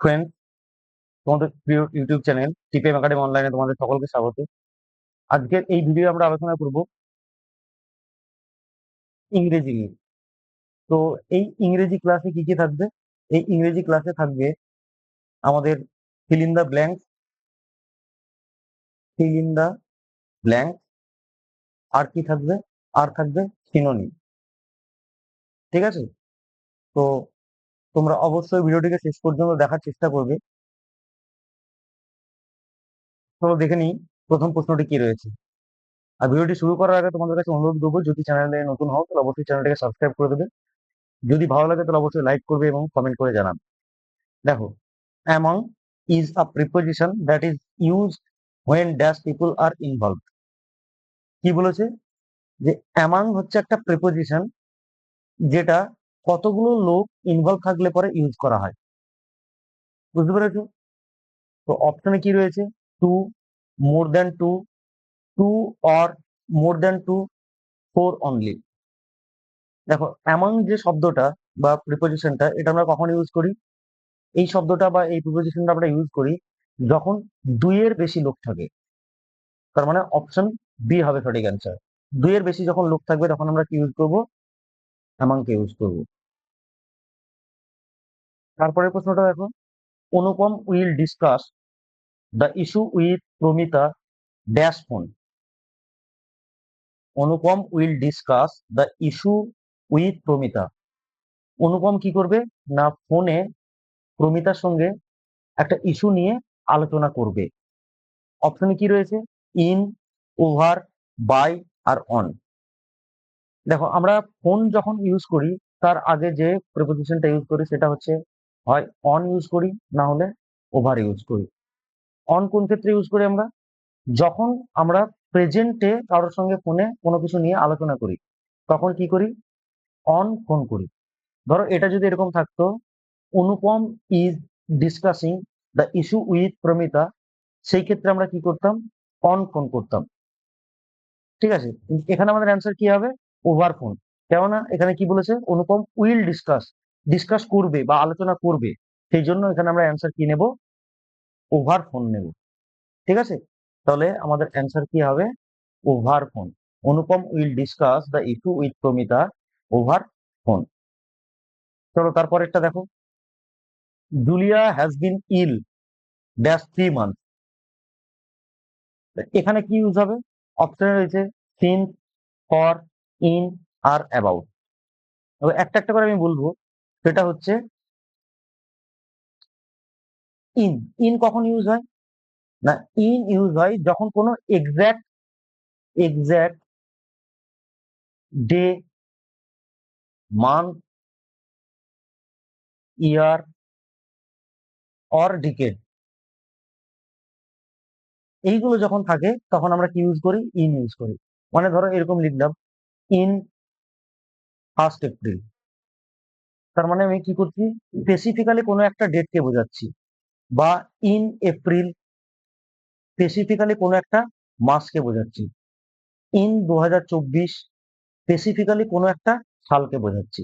Friend তোমাদের প্রিয় YouTube channel TPM academy অনলাইনে তোমাদের সকলকে স্বাগত। আজকের এই ভিডিও আমরা আলোচনা করব ইংরেজি নিয়ে। তো এই ইংরেজি ক্লাসে কি কি থাকবে? এই ইংরেজি ক্লাসে থাকবে আমাদের fill in the blank fill in the blank আর কি থাকবে? আর থাকবে সিনোনিম ঠিক আছে? তো তোমরা অবশ্যই ভিডিওটিকে শেষ পর্যন্ত দেখার চেষ্টা করবে। চলো দেখে নিই প্রথম প্রশ্নটি কি রয়েছে। আর ভিডিওটি শুরু করার আগে তোমাদের কাছে অনুরোধ করব, যদি চ্যানেলে নতুন হও, তাহলে অবশ্যই চ্যানেলটাকে সাবস্ক্রাইব করে দেবে। যদি ভালো লাগে, তাহলে অবশ্যই লাইক করবে এবং কমেন্ট করে জানাবে। দেখো among is a preposition that is use when dash people are involve কি বলেছে? যে অ্যামাং হচ্ছে একটা প্রিপোজিশন যেটা কতগুলো লোক ইনভলভ থাকলে পরে ইউজ করা হয়? বুঝতে পেরেছ? তো অপশনে কি রয়েছে? Two more than two two or more than two four only দেখো অ্যামাং যে শব্দটা বা প্রিপোজিশনটা এটা আমরা কখন ইউজ করি? এই শব্দটা বা এই প্রিপোজিশনটা আমরা ইউজ করি যখন দুইয়ের বেশি লোক থাকে। তার মানে অপশন বি হবে সঠিক অ্যান্সার দুইয়ের বেশি যখন লোক থাকবে, তখন আমরা কি ইউজ করব? অ্যামাংকে ইউজ করব। তারপরে প্রশ্নটা দেখো। Anupam will discuss the issue with Pramita dash phone Anupam will discuss the issue with Pramita. Anupam কি করবে? না ফোনে প্রমিতার সঙ্গে একটা ইস্যু নিয়ে আলোচনা করবে। অপশনে কি রয়েছে? ইন ওভার বাই আর অন দেখো, আমরা ফোন যখন ইউজ করি, তার আগে যে প্রিপোজিশনটা ইউজ করি, সেটা হচ্ছে হয় অন ইউজ করি, না হলে ওভার ইউজ করি। অন কোন ক্ষেত্রে ইউজ করি আমরা? যখন আমরা প্রেজেন্টে কারোর সঙ্গে ফোনে কোনো কিছু নিয়ে আলোচনা করি, তখন কি করি? অন ফোন করি। ধরো এটা যদি এরকম থাকতো, Anupam is discussing the issue with Pramita, সেই ক্ষেত্রে আমরা কি করতাম? অন ফোন করতাম। ঠিক আছে? এখানে আমাদের অ্যান্সার কি হবে? ওভার ফোন কেননা এখানে কি বলেছে? অনুপম উইল ডিসকাস ডিসকাস করবে বা আলোচনা করবে, সেই জন্য এখানে আমরা অ্যান্সার কি নেব? ওভার ফোন নেব। ঠিক আছে? তাহলে আমাদের অ্যান্সার কি হবে? Over phone Anupam will discuss the issue with Pramita over phone চলো তারপরেরটা দেখো। Julia has been ill dash three month এখানে কি ইউজ হবে? অপশনে রয়েছে সিন্স ফর ইন আর অ্যাবাউট একটা একটা করে আমি বলব। সেটা হচ্ছে ইন ইন কখন ইউজ হয়? না ইন ইউজ হয় যখন কোনো exact exact day month year or decade এইগুলো যখন থাকে তখন আমরা কি ইউজ করি? ইন ইউজ করি। মানে ধরো এরকম লিখলাম ইন ফার্স্ট এপ্রিল তার মানে আমি কি করছি? স্পেসিফিক্যালি কোনো একটা ডেটকে বোঝাচ্ছি। বা ইন এপ্রিল স্পেসিফিক্যালি কোনো একটা মাসকে বোঝাচ্ছি। ইন দু হাজার চব্বিশ স্পেসিফিক্যালি কোনো একটা সালকে বোঝাচ্ছি।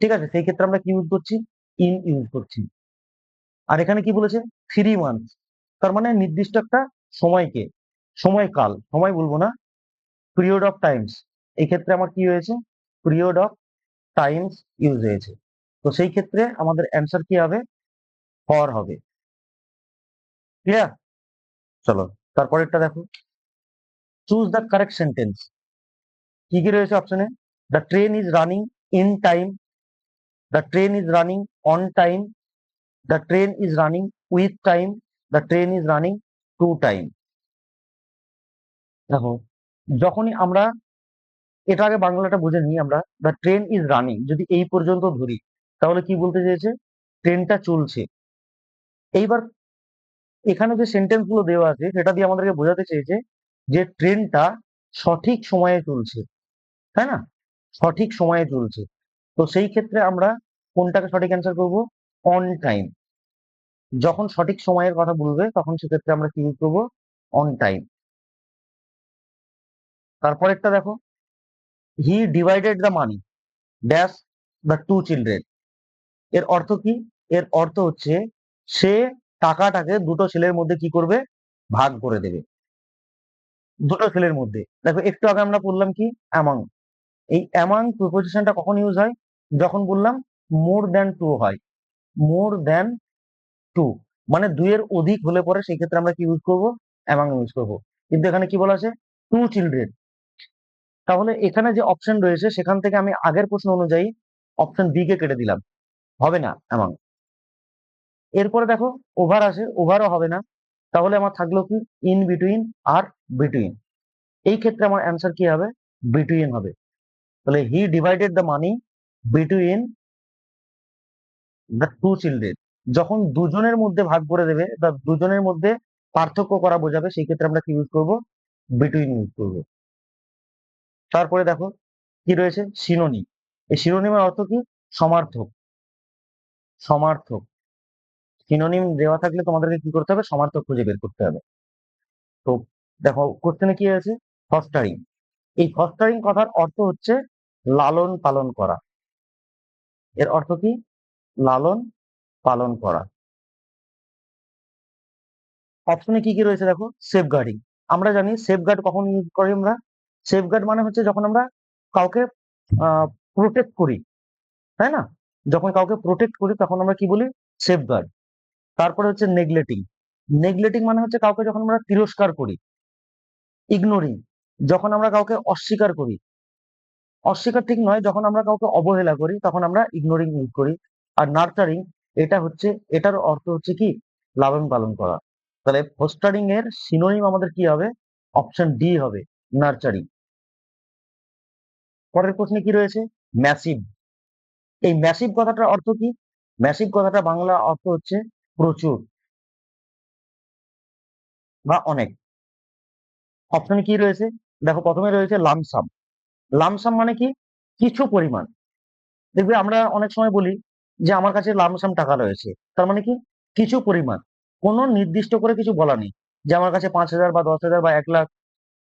ঠিক আছে? সেই ক্ষেত্রে আমরা কি ইউজ করছি? ইন ইউজ করছি। আর এখানে কি বলেছে? থ্রি মান্থ তার মানে নির্দিষ্ট একটা সময়কে, সময়কাল, সময় বলব না পিরিয়ড অফ টাইমস এই ক্ষেত্রে আমার কি হয়েছে? পিরিয়ড অফ টাইমস ইউজ হয়েছে। তো সেই ক্ষেত্রে আমাদের অ্যান্সার কি হবে? ফর হবে। ক্লিয়ার চলো, তারপরেরটা দেখো। চুজ দ্য কারেক্ট সেন্টেন্স কি কি রয়েছে অপশনে the train is running in time the train is running on time the train is running with time the train is running to time দেখো, যখনই আমরা, এটা আগে বাংলাটা বুঝে নিই আমরা দ্য ট্রেন ইজ রানিং যদি এই পর্যন্ত ধরি তাহলে কি বলতে চেয়েছে? ট্রেনটা চলছে। এইবার এখানে যে সেন্টেন্সগুলো দেওয়া আছে, সেটা দিয়ে আমাদেরকে বোঝাতে চেয়েছে যে ট্রেনটা সঠিক সময়ে চলছে। তাই না? সঠিক সময়ে চলছে। তো সেই ক্ষেত্রে আমরা কোনটাকে সঠিক অ্যান্সার করব? অন টাইম যখন সঠিক সময়ের কথা বলবে, তখন সেক্ষেত্রে আমরা কি ইউজ করব? অন টাইম তারপরেরটা দেখো। He divided the money dash the two children এর অর্থ কি? এর অর্থ হচ্ছে সে টাকাটাকে দুটো ছেলের মধ্যে কি করবে? ভাগ করে দেবে। দুটো ছেলের মধ্যে। দেখো, একটু আগে আমরা বললাম কি? অ্যামাং। এই অ্যামাং প্রিপোজিশনটা কখন ইউজ হয়? যখন বললাম মোর দ্যান টু হয়। মোর দ্যান টু মানে দুইয়ের অধিক হলে পরে সেই ক্ষেত্রে আমরা কি ইউজ করব? অ্যামাং ইউজ করব। কিন্তু এখানে কি বলা আছে? টু চিলড্রেন তাহলে এখানে যে অপশন রয়েছে, সেখান থেকে আমি আগের প্রশ্ন অনুযায়ী অপশন বি কে কেটে দিলাম। হবে না অ্যামাং এরপরে দেখো ওভার আসে ওভারও হবে না। তাহলে আমার থাকল কি? ইন বিটুইন আর বিটুইন এই ক্ষেত্রে আমার অ্যান্সার কি হবে? বিটুইন হবে। তাহলে he divided the money between the two children যখন দুজনের মধ্যে ভাগ করে দেবে, বা দুজনের মধ্যে পার্থক্য করা বোঝাবে, সেই ক্ষেত্রে আমরা কি ইউজ করব? বিটুইন ইউজ করব। তারপরে দেখো, কি রয়েছে? সিনোনিম এই সিনোনিমের অর্থ কি? সমার্থক। সমার্থক। সিনোনিম দেওয়া থাকলে তোমাদেরকে কি করতে হবে? সমার্থক খুঁজে বের করতে হবে। তো দেখো কোশ্চেনে কি আছে? ফস্টারিং এই ফস্টারিং কথার অর্থ হচ্ছে লালন পালন করা। এর অর্থ কি? লালন পালন করা। অপশনে কি কি রয়েছে দেখো? সেফগার্ডিং আমরা জানি সেফগার্ড কখন ইউজ করি আমরা? সেফগার্ড মানে হচ্ছে যখন আমরা কাউকে প্রোটেক্ট করি। তাই না? যখন কাউকে প্রোটেক্ট করি তখন আমরা কি বলি? সেফগার্ড তারপরে হচ্ছে নেগলেটিং নেগলেটিং মানে হচ্ছে কাউকে যখন আমরা তিরস্কার করি ইগনোরিং যখন আমরা কাউকে অস্বীকার করি। অস্বীকার ঠিক নয়, যখন আমরা কাউকে অবহেলা করি, তখন আমরা ইগনোরিং ইউজ করি। আর নার্চারিং এটা হচ্ছে, এটার অর্থ হচ্ছে কি? লালন পালন করা। তাহলে ফোস্টারিং এর সিনোনিম আমাদের কি হবে? অপশন ডি হবে নার্চারিং পরের প্রশ্নে কি রয়েছে? ম্যাসিভ এই ম্যাসিভ কথাটার অর্থ কি? ম্যাসিভ কথাটা বাংলা অর্থ হচ্ছে প্রচুর বা অনেক। অপশনে কি রয়েছে? দেখো প্রথমে রয়েছে লামসাম লামসাম মানে কি? কিছু পরিমাণ। দেখবে আমরা অনেক সময় বলি যে আমার কাছে লামসাম টাকা রয়েছে। তার মানে কি? কিছু পরিমাণ। কোনো নির্দিষ্ট করে কিছু বলা নেই যে আমার কাছে পাঁচ হাজার বা দশ হাজার বা এক লাখ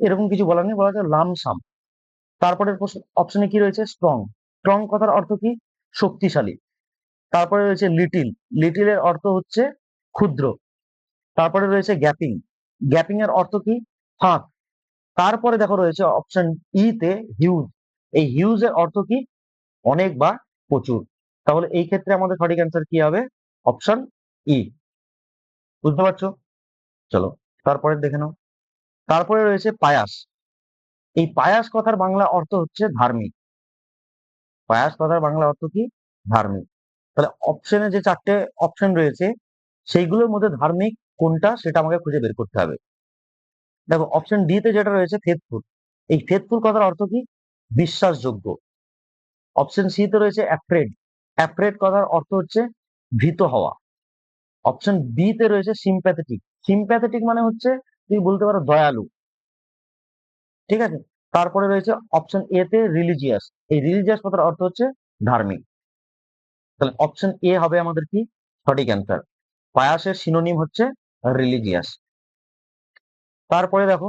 এরকম কিছু বলা নেই, বলা হচ্ছে লামসাম তারপরে অপশনে কি রয়েছে? স্ট্রং স্ট্রং কথার অর্থ কি? শক্তিশালী। তারপরে রয়েছে লিটিল। লিটিলের অর্থ হচ্ছে ক্ষুদ্র। তারপরে রয়েছে গ্যাপিং। গ্যাপিং এর অর্থ কি? ফাঁক। তারপরে দেখো রয়েছে অপশন ই তে হিউজ এই হিউজ এর অর্থ কি? অনেক বা প্রচুর। তাহলে এই ক্ষেত্রে আমাদের সঠিক অ্যান্সার কি হবে? অপশন ই বুঝতে পারছ? চলো, তারপরে দেখে নাও। তারপরে রয়েছে পায়াস। এই পায়াস কথার বাংলা অর্থ হচ্ছে ধার্মিক। পায়াস কথার বাংলা অর্থ কি? ধার্মিক। তাহলে অপশনে যে চারটে অপশন রয়েছে, সেইগুলোর মধ্যে ধার্মিক কোনটা সেটা আমাকে খুঁজে বের করতে হবে। দেখো অপশন ডি তে যেটা রয়েছে ফেথফুল এই ফেথফুল কথার অর্থ কি? বিশ্বাসযোগ্য। অপশন সি তে রয়েছে অ্যাফ্রেড অ্যাফ্রেড কথার অর্থ হচ্ছে ভীত হওয়া। অপশন বি তে রয়েছে সিম্প্যাথেটিক সিম্প্যাথেটিক মানে হচ্ছে, তুমি বলতে পারো দয়ালু। ঠিক আছে? তারপরে রয়েছে অপশন এ তে রিলিজিয়াস এই রিলিজিয়াস কথার অর্থ হচ্ছে ধার্মিক। তাহলে অপশন এ হবে আমাদের কি? সঠিক অ্যান্সার পায়াসের সিনোনিম হচ্ছে রিলিজিয়াস তারপরে দেখো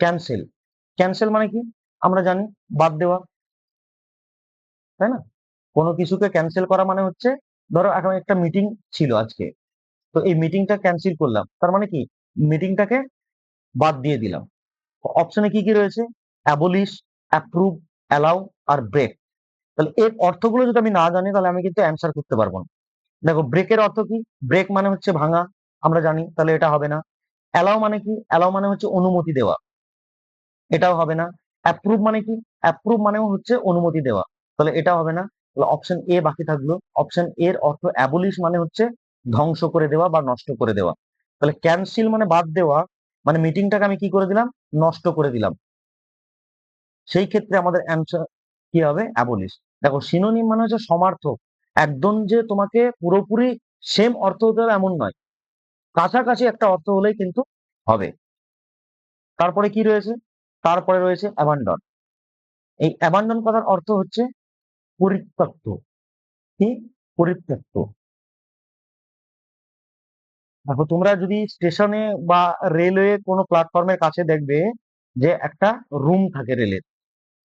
ক্যান্সেল ক্যান্সেল মানে কি? আমরা জানি, বাদ দেওয়া। তাই না? কোনো কিছুকে ক্যান্সেল করা মানে হচ্ছে, ধরো এখন একটা মিটিং ছিল আজকে। তো এই মিটিংটা ক্যান্সেল করলাম। তার মানে কি? মিটিংটাকে বাদ দিয়ে দিলাম। অপশনে কি কি রয়েছে? অ্যাবলিশ অ্যাপ্রুভ অ্যালাউ আর ব্রেক তাহলে এর অর্থগুলো যদি আমি না জানি, তাহলে আমি কিন্তু অ্যান্সার করতে পারব না। দেখো ব্রেকের অর্থ কি? ব্রেক মানে হচ্ছে ভাঙা, আমরা জানি, তাহলে এটা হবে না। অ্যালাউ মানে কি? অ্যালাউ মানে হচ্ছে অনুমতি দেওয়া। এটাও হবে না। অ্যাপ্রুভ মানে কি? অ্যাপ্রুভ মানেও হচ্ছে অনুমতি দেওয়া। তাহলে এটা হবে না। তাহলে অপশন এ বাকি থাকল। অপশন এর অর্থ অ্যাবলিশ মানে হচ্ছে ধ্বংস করে দেওয়া বা নষ্ট করে দেওয়া। তাহলে ক্যান্সেল মানে বাদ দেওয়া মানে মিটিংটাকে আমি কি করে দিলাম? নষ্ট করে দিলাম। সেই ক্ষেত্রে আমাদের অ্যান্সার কি হবে? অ্যাবলিশ দেখো সিনোনিম মানে হচ্ছে সমার্থক। একদম যে তোমাকে পুরোপুরি সেম অর্থ হতে হবে এমন নয়। কাছাকাছি একটা অর্থ হলেই কিন্তু হবে। তারপরে কি রয়েছে? তারপরে রয়েছে অ্যাবান্ডন এই অ্যাবান্ডন কথার অর্থ হচ্ছে পরিত্যক্ত। কি? পরিত্যক্ত। দেখো, তোমরা যদি স্টেশনে বা রেলওয়ে কোনো প্ল্যাটফর্মের কাছে দেখবে যে একটা রুম থাকে রেলের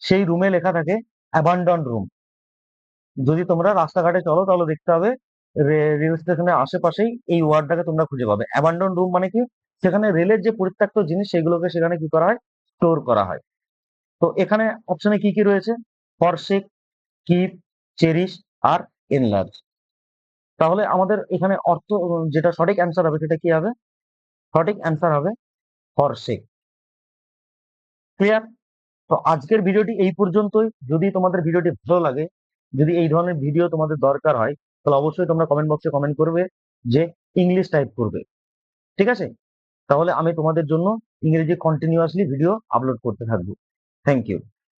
সেই রুমে লেখা থাকে অ্যাবান্ডন রুম যদি তোমরা রাস্তাঘাটে চলো, তাহলে দেখতে হবে রেল স্টেশনের আশেপাশেই এই ওয়ার্ডটাকে তোমরা খুঁজে পাবে। অ্যাবান্ডন রুম মানে কি? সেখানে রেলের যে পরিত্যক্ত জিনিস, সেগুলোকে সেখানে কি করা হয়? স্টোর করা হয়। তো এখানে অপশনে কি কি রয়েছে? ফরশেক কিপ চেরিশ আর এনলার্জ তাহলে আমাদের এখানে অর্থ, যেটা সঠিক অ্যান্সার হবে, সেটা কি হবে? সঠিক অ্যান্সার হবে ফরশেক ক্লিয়ার তো আজকের ভিডিওটি এই পর্যন্তই। যদি তোমাদের ভিডিওটি ভালো লাগে, যদি এই ধরনের ভিডিও তোমাদের দরকার হয়, তাহলে অবশ্যই তোমরা কমেন্ট বক্সে কমেন্ট করবে যে ইংলিশ টাইপ করবে। ঠিক আছে? তাহলে আমি তোমাদের জন্য ইংরেজি কন্টিনিউয়াসলি ভিডিও আপলোড করতে থাকব। Thank you